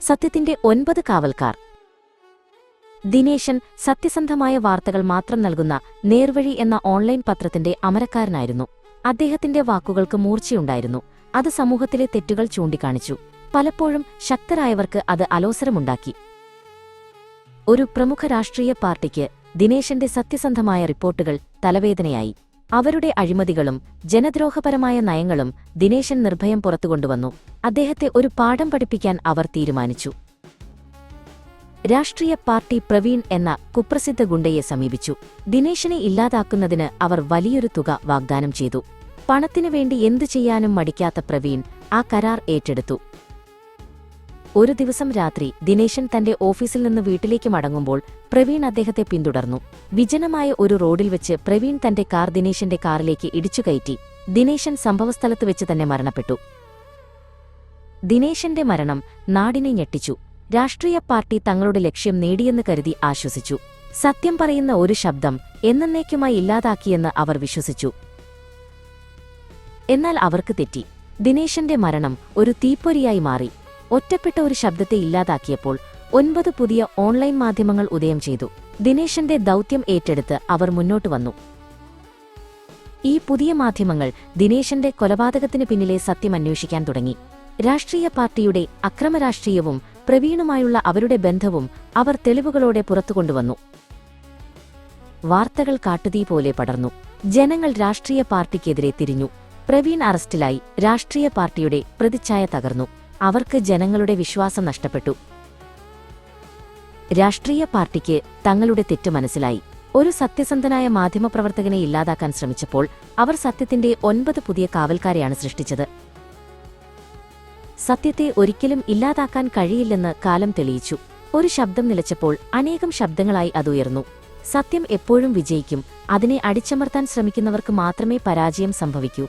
സത്യത്തിന്റെ ഒൻപത് കാവൽക്കാർ. ദിനേശൻ സത്യസന്ധമായ വാർത്തകൾ മാത്രം നൽകുന്ന നേർവഴി എന്ന ഓൺലൈൻ പത്രത്തിന്റെ അമരക്കാരനായിരുന്നു. അദ്ദേഹത്തിന്റെ വാക്കുകൾക്ക് മൂർച്ചയുണ്ടായിരുന്നു. അത് സമൂഹത്തിലെ തെറ്റുകൾ ചൂണ്ടിക്കാണിച്ചു. പലപ്പോഴും ശക്തരായവർക്ക് അത് അലോസരമുണ്ടാക്കി. ഒരു പ്രമുഖ രാഷ്ട്രീയ പാർട്ടിക്ക് ദിനേശന്റെ സത്യസന്ധമായ റിപ്പോർട്ടുകൾ തലവേദനയായി. അവരുടെ അഴിമതികളും ജനദ്രോഹപരമായ നയങ്ങളും ദിനേശൻ നിർഭയം പുറത്തുകൊണ്ടുവന്നു. അദ്ദേഹത്തെ ഒരു പാഠം പഠിപ്പിക്കാൻ അവർ തീരുമാനിച്ചു. രാഷ്ട്രീയ പാർട്ടി പ്രവീൺ എന്ന കുപ്രസിദ്ധ ഗുണ്ടയെ സമീപിച്ചു. ദിനേശനെ ഇല്ലാതാക്കുന്നതിന് അവർ വലിയൊരു തുക വാഗ്ദാനം ചെയ്തു. പണത്തിനു വേണ്ടി എന്തു ചെയ്യാനും മടിക്കാത്ത പ്രവീൺ ആ കരാർ ഏറ്റെടുത്തു. ഒരു ദിവസം രാത്രി ദിനേശൻ തന്റെ ഓഫീസിൽ നിന്ന് വീട്ടിലേക്ക് മടങ്ങുമ്പോൾ പ്രവീൺ അദ്ദേഹത്തെ പിന്തുടർന്നു. വിജനമായ ഒരു റോഡിൽ വെച്ച് പ്രവീൺ തന്റെ കാർ ദിനേശന്റെ കാറിലേക്ക് ഇടിച്ചുകയറ്റി ദിനേശൻ സംഭവസ്ഥലത്ത് വെച്ച് തന്നെ മരണപ്പെട്ടു. ദിനേശന്റെ മരണം നാടിനെ ഞെട്ടിച്ചു. രാഷ്ട്രീയ പാർട്ടി തങ്ങളുടെ ലക്ഷ്യം നേടിയെന്ന് കരുതി ആശ്വസിച്ചു. സത്യം പറയുന്ന ഒരു ശബ്ദം എന്നേക്കുമായി ഇല്ലാതാക്കിയെന്ന് അവർ വിശ്വസിച്ചു. എന്നാൽ അവർക്ക് തെറ്റി. ദിനേശന്റെ മരണം ഒരു തീപ്പൊരിയായി മാറി. ഒറ്റപ്പെട്ട ഒരു ശബ്ദത്തെ ഇല്ലാതാക്കിയപ്പോൾ ഒൻപത് പുതിയ ഓൺലൈൻ മാധ്യമങ്ങൾ ഉദയം ചെയ്തു. ദിനേശന്റെ ദൗത്യം ഏറ്റെടുത്ത് അവർ മുന്നോട്ട് വന്നു. ഈ പുതിയ മാധ്യമങ്ങൾ ദിനേശന്റെ കൊലപാതകത്തിന് പിന്നിലെ സത്യം അന്വേഷിക്കാൻ തുടങ്ങി. രാഷ്ട്രീയ പാർട്ടിയുടെ അക്രമരാഷ്ട്രീയവും പ്രവീണുമായുള്ള അവരുടെ ബന്ധവും അവർ തെളിവുകളോടെ പുറത്തുകൊണ്ടുവന്നു. വാർത്തകൾ കാട്ടുതീ പോലെ പടർന്നു. ജനങ്ങൾ രാഷ്ട്രീയ പാർട്ടിക്കെതിരെ തിരിഞ്ഞു. പ്രവീൺ അറസ്റ്റിലായി. രാഷ്ട്രീയ പാർട്ടിയുടെ പ്രതിച്ഛായ തകർന്നു. അവർക്ക് ജനങ്ങളുടെ വിശ്വാസം നഷ്ടപ്പെട്ടു. രാഷ്ട്രീയ പാർട്ടിക്ക് തങ്ങളുടെ തെറ്റ് മനസ്സിലായി. ഒരു സത്യസന്ധനായ മാധ്യമപ്രവർത്തകനെ ഇല്ലാതാക്കാൻ ശ്രമിച്ചപ്പോൾ അവർ സത്യത്തിന്റെ ഒൻപത് പുതിയ കാവൽക്കാരെയാണ് സൃഷ്ടിച്ചത്. സത്യത്തെ ഒരിക്കലും ഇല്ലാതാക്കാൻ കഴിയില്ലെന്ന് കാലം തെളിയിച്ചു. ഒരു ശബ്ദം നിലച്ചപ്പോൾ അനേകം ശബ്ദങ്ങളായി അതുയർന്നു സത്യം എപ്പോഴും വിജയിക്കും അതിനെ അടിച്ചമർത്താൻ ശ്രമിക്കുന്നവർക്ക് മാത്രമേ പരാജയം സംഭവിക്കൂ.